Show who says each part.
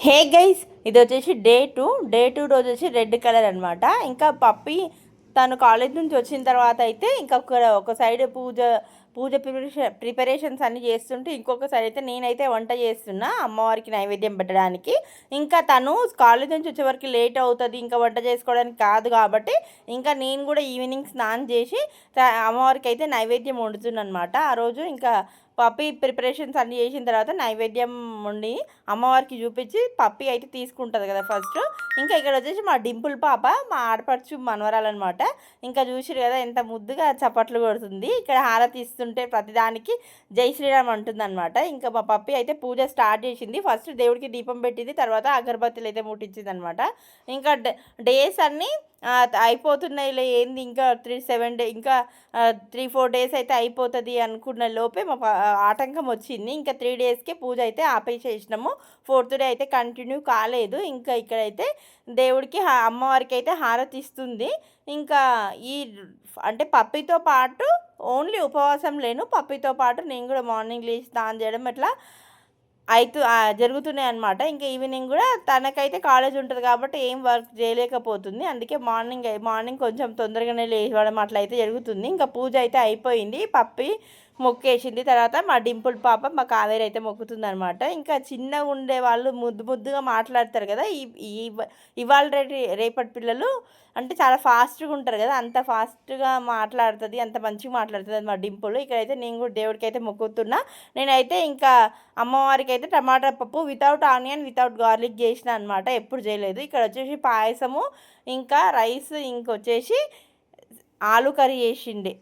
Speaker 1: Hey guys ఇది వచ్చేసి day two. Day two రోజు వచ్చి రెడ్ కలర్ అనమాట ఇంకా పప్పి తను కాలేజ్ నుంచి వచ్చిన తర్వాత అయితే ఇంకా ఒక సైడ్ పూజ పూజ ప్రిపరేషన్ ప్రిపరేషన్స్ అన్నీ చేస్తుంటే ఇంకొక సైడ్ అయితే నేనైతే వంట చేస్తున్నా అమ్మవారికి నైవేద్యం పెట్టడానికి. ఇంకా తను కాలేజ్ నుంచి వచ్చే వరకు లేట్ అవుతుంది ఇంకా వంట చేసుకోవడానికి కాదు కాబట్టి ఇంకా నేను కూడా ఈవినింగ్ స్నానం చేసి అమ్మవారికి అయితే నైవేద్యం వండుతున్నాను అనమాట ఆ రోజు ఇంకా పప్పి ప్రిపరేషన్స్ అన్నీ చేసిన తర్వాత నైవేద్యం ఉండి అమ్మవారికి చూపించి పప్పి అయితే తీసుకుంటుంది కదా ఫస్ట్ ఇంకా ఇక్కడ వచ్చేసి మా డింపుల్ పాప మా ఆడపడుచు మనవరాలన్నమాట ఇంకా చూసిరు కదా ఎంత ముద్దుగా చప్పట్లు కొడుతుంది. ఇక్కడ హారతి ఇస్తుంటే ప్రతిదానికి జై శ్రీరామ్ అంటుందన్నమాట. ఇంకా మా పప్పి అయితే పూజ స్టార్ట్ చేసింది. ఫస్ట్ దేవుడికి దీపం పెట్టింది తర్వాత అగరబత్తులు అయితే ముట్టించింది అనమాట ఇంకా డేస్ అన్నీ అయిపోతున్నాయిలే ఏంది ఇంకా త్రీ సెవెన్ డే ఇంకా త్రీ ఫోర్ డేస్ అయితే అయిపోతుంది అనుకున్న లోపే మా ఆటంకం వచ్చింది. ఇంకా త్రీ డేస్కే పూజ అయితే ఆపేసేసినాము. ఫోర్త్ డే అయితే కంటిన్యూ కాలేదు. ఇంకా ఇక్కడైతే దేవుడికి అమ్మవారికి అయితే హారతి ఇస్తుంది. ఇంకా ఈ అంటే పప్పితో పాటు ఓన్లీ ఉపవాసం లేను. పప్పితో పాటు నేను కూడా మార్నింగ్ లేచి స్నానం చేయడం అట్లా అయితే జరుగుతున్నాయి అనమాట ఇంకా ఈవినింగ్ కూడా తనకైతే కాలేజ్ ఉంటుంది కాబట్టి ఏం వర్క్ చేయలేకపోతుంది. అందుకే మార్నింగ్ మార్నింగ్ కొంచెం తొందరగానే లేవడం అట్లయితే జరుగుతుంది. ఇంకా పూజ అయితే అయిపోయింది. పప్పి మొక్కేసింది. తర్వాత మా డింపుల్ పాప మా కావేరి అయితే మొక్కుతుంది అనమాట ఇంకా చిన్నగా ఉండే వాళ్ళు ముద్దు ముద్దుగా మాట్లాడతారు కదా ఈ ఇవాళ రేపు రేపటి పిల్లలు అంటే చాలా ఫాస్ట్గా ఉంటారు కదా అంత ఫాస్ట్గా మాట్లాడుతుంది అంత మంచిగా మాట్లాడుతుంది మా డింపుల్. ఇక్కడైతే నేను కూడా దేవుడికి అయితే మొక్కుతున్నా. నేనైతే ఇంకా అమ్మవారికి అయితే టమాటా పప్పు వితౌట్ ఆనియన్ వితౌట్ గార్లిక్ చేసిన అనమాట ఎప్పుడు చేయలేదు. ఇక్కడ వచ్చేసి పాయసము ఇంకా రైస్ ఇంకొచ్చేసి ఆలు కర్రీ చేసిండే.